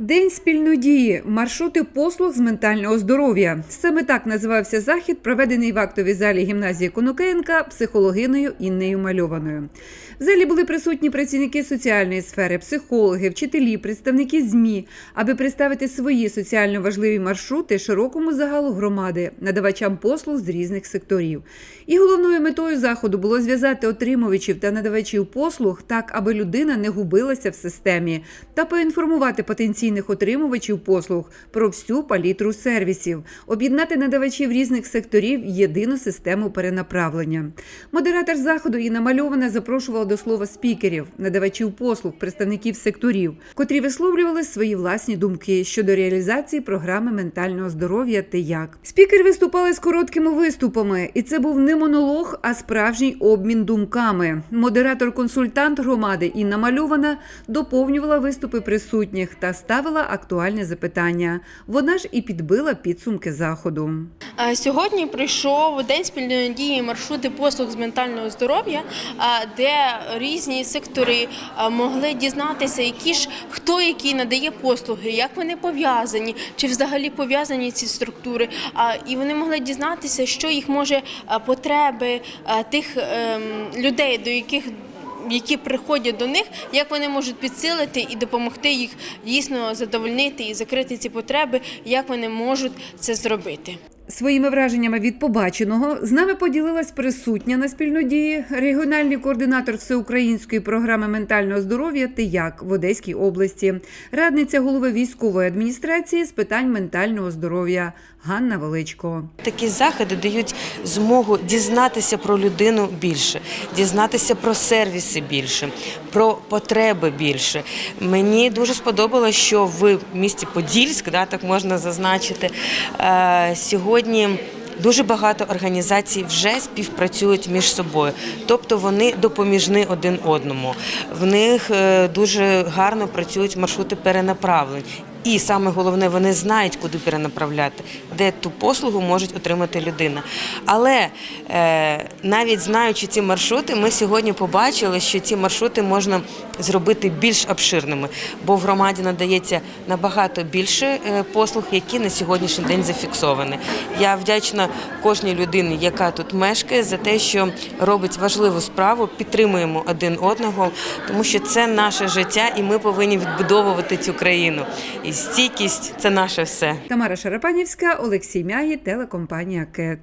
День спільнодії, маршрути послуг з ментального здоров'я. Саме так називався захід, проведений в актовій залі гімназії Конукенка психологиною Іннею Мальованою. В залі були присутні працівники соціальної сфери, психологи, вчителі, представники ЗМІ, аби представити свої соціально важливі маршрути широкому загалу громади, надавачам послуг з різних секторів. І головною метою заходу було зв'язати отримувачів та надавачів послуг так, аби людина не губилася в системі, та поінформувати потенційних отримувачів послуг про всю палітру сервісів, об'єднати надавачів різних секторів в єдину систему перенаправлення. Модератор заходу Інна Мальована запрошувала до слова спікерів, надавачів послуг, представників секторів, котрі висловлювали свої власні думки щодо реалізації програми ментального здоров'я «Ти як». Спікери виступали з короткими виступами, і це був не монолог, а справжній обмін думками. Модератор-консультант громади Інна Мальована доповнювала виступи присутніх та ставила актуальне запитання. Вона ж і підбила підсумки заходу. Сьогодні прийшов день спільної дії маршрути послуг з ментального здоров'я, де різні сектори могли дізнатися, які ж хто який надає послуги, як вони пов'язані, чи взагалі пов'язані ці структури. І вони могли дізнатися, що їх може потреби тих ем, людей, до яких які приходять до них, як вони можуть підсилити і допомогти їх дійсно задовольнити і закрити ці потреби, як вони можуть це зробити. Своїми враженнями від побаченого з нами поділилась присутня на спільнодії регіональний координатор всеукраїнської програми ментального здоров'я «Ти як» в Одеській області, радниця голови військової адміністрації з питань ментального здоров'я Ганна Величко. Такі заходи дають змогу дізнатися про людину більше, дізнатися про сервіси більше, про потреби більше. Мені дуже сподобалося, що в місті Подільськ, да, так можна зазначити, е, сьогодні. Дуже багато організацій вже співпрацюють між собою, тобто вони допоміжні один одному. В них е, дуже гарно працюють маршрути перенаправлень. І саме головне, вони знають, куди перенаправляти, де ту послугу можуть отримати людина. Але е, навіть знаючи ці маршрути, ми сьогодні побачили, що ці маршрути можна зробити більш обширними, бо в громаді надається набагато більше е, послуг, які на сьогоднішній день зафіксовані. Я вдячна кожній людині, яка тут мешкає, за те, що робить важливу справу, підтримуємо один одного, тому що це наше життя, і ми повинні відбудовувати цю країну. І стійкість це наше все. Тамара Шарапанівська, Олексій Мягі, телекомпанія КЕТ.